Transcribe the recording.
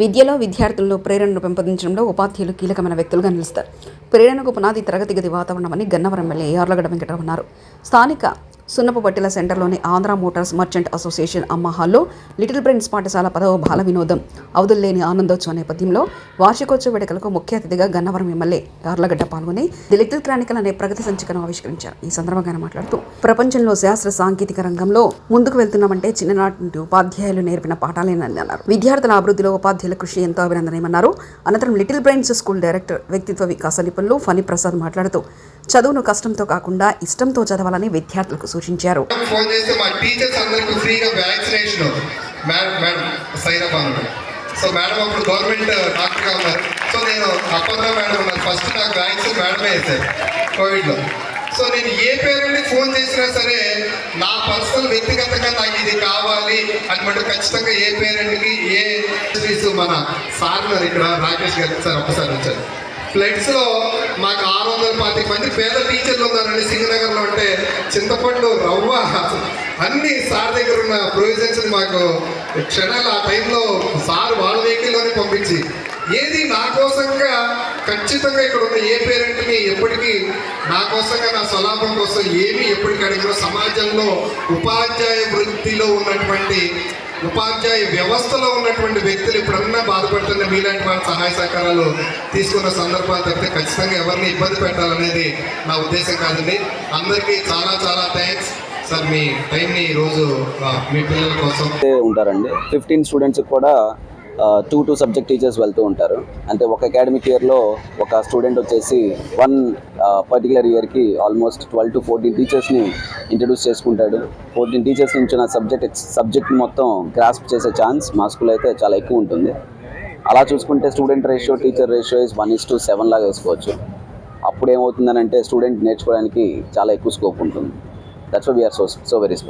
విద్యలో విద్యార్థుల్లో ప్రేరణను పెంపొందించడంలో ఉపాధ్యాయులు కీలకమైన వ్యక్తులుగా నిలుస్తారు. ప్రేరణకు పునాది తరగతి గది వాతావరణమని గన్నవరం ఎమ్మెల్యే యార్లగడ్డ వెంకటరావు అన్నారు. స్థానిక సున్నపుపట్టిల సెంటర్లోని Andhra motors merchant association Amma హాల్లో లిటిల్ ప్రిన్స్ పాఠశాల పదవ బాల వినోదం అవధుల్లేని ఆనందోత్సవ నేపథ్యంలో వార్షికోత్సవ వేడుకలకు ముఖ్య అతిథిగా గన్నవరం ఎమ్మెల్యే యార్లగడ్డ పాల్గొని ది లిటిల్ క్రానికల్ అనే ప్రగతి సంచికను ఆవిష్కరించారు. ఈ సందర్భంగా మాట్లాడుతూ ప్రపంచంలో శాస్త్ర సాంకేతిక రంగంలో ముందుకు వెళ్తున్నామంటే చిన్ననాటి నుండి ఉపాధ్యాయులు నేర్పిన పాఠాలేనని అన్నారు. విద్యార్థుల అభివృద్ధిలో ఉపాధ్యాయుల కృషి ఎంతో అభినందనమన్నారు అనంతరం లిటిల్ బ్రెయిన్స్ స్కూల్ డైరెక్టర్ వ్యక్తిత్వ వికాస నిపుణులు ఫణి ప్రసాద్ మాట్లాడుతూ చదువును కష్టంతో కాకుండా ఇష్టంతో చదవాలని విద్యార్థులకు సూచించారు. ఫోన్ చేస్తే మా టీచర్స్ అందరికీ ఫ్రీగా వ్యాక్సినేషన్ మేడం మేడం సైరప్ అన్నాడు సో మేడం అప్పుడు గవర్నమెంట్ డాక్టర్గా uh, ఉన్నారు. సో నేను అప్పట్లో మేడం ఉన్నారు ఫస్ట్ నాకు వ్యాక్సిన్ మేడమే వేశారు కోవిడ్లో సో నేను ఏ పేరెంట్ని ఫోన్ చేసినా సరే నా పర్సనల్ వ్యక్తిగతంగా నాకు ఇది కావాలి అని ఖచ్చితంగా ఏ పేరెంట్కి ఏ శ్రీసు మన సార్ ఇక్కడ రాకేష్ గారు సార్ ఒక్కసారి వచ్చారు ఫ్లడ్స్లో మాకు ఆరు వందల పాతిక మంది పేద టీచర్లు ఉన్నారండి సింగనగర్లో అంటే చింతపండు రవ్వ అన్ని సార్ దగ్గర ఉన్న ప్రొవిజన్స్ మాకు క్షణాలు ఆ టైంలో సార్ వాళ్ళ వెహికల్లోనే పంపించి ఏది నా కోసంగా ఖచ్చితంగా ఇక్కడ ఉన్న ఏ పేరెంట్ని ఎప్పటికీ నా కోసంగా నా స్వలాభం కోసం ఏమి ఎప్పటికీ అడిగిన సమాజంలో ఉపాధ్యాయ వృత్తిలో ఉన్నటువంటి ఉపాధ్యాయ వ్యవస్థలో ఉన్నటువంటి వ్యక్తులు ఇప్పుడన్నా బాధపడుతున్న మీలాంటి వాళ్ళ సహాయ సహకారాలు తీసుకున్న సందర్భాలు తప్పితే ఖచ్చితంగా ఎవరిని ఇబ్బంది పెట్టాలనేది నా ఉద్దేశం కాదండి. అందరికీ చాలా చాలా థ్యాంక్స్ సార్ మీ టైంని ఈరోజు మీ పిల్లల కోసం ఉంటారండి. ఫిఫ్టీన్ స్టూడెంట్స్కి కూడా టూ టూ సబ్జెక్ట్ టీచర్స్ వెళ్తూ ఉంటారు. అంటే ఒక అకాడమిక్ ఇయర్లో ఒక స్టూడెంట్ వచ్చేసి వన్ పర్టికులర్ ఇయర్కి ఆల్మోస్ట్ ట్వెల్వ్ టు ఫోర్టీన్ టీచర్స్ని ఇంట్రడ్యూస్ చేసుకుంటాడు. ఫోర్టీన్ టీచర్స్ నుంచి నా సబ్జెక్ట్ సబ్జెక్ట్ మొత్తం గ్రాస్ప్ చేసే ఛాన్స్ మా స్కూల్ అయితే చాలా ఎక్కువ ఉంటుంది. అలా చూసుకుంటే student ratio teacher ratio is one is to seven లాగా వేసుకోవచ్చు. అప్పుడు ఏమవుతుందని అంటే స్టూడెంట్ నేర్చుకోవడానికి చాలా ఎక్కువ స్కోప్ ఉంటుంది. That's we're so so very special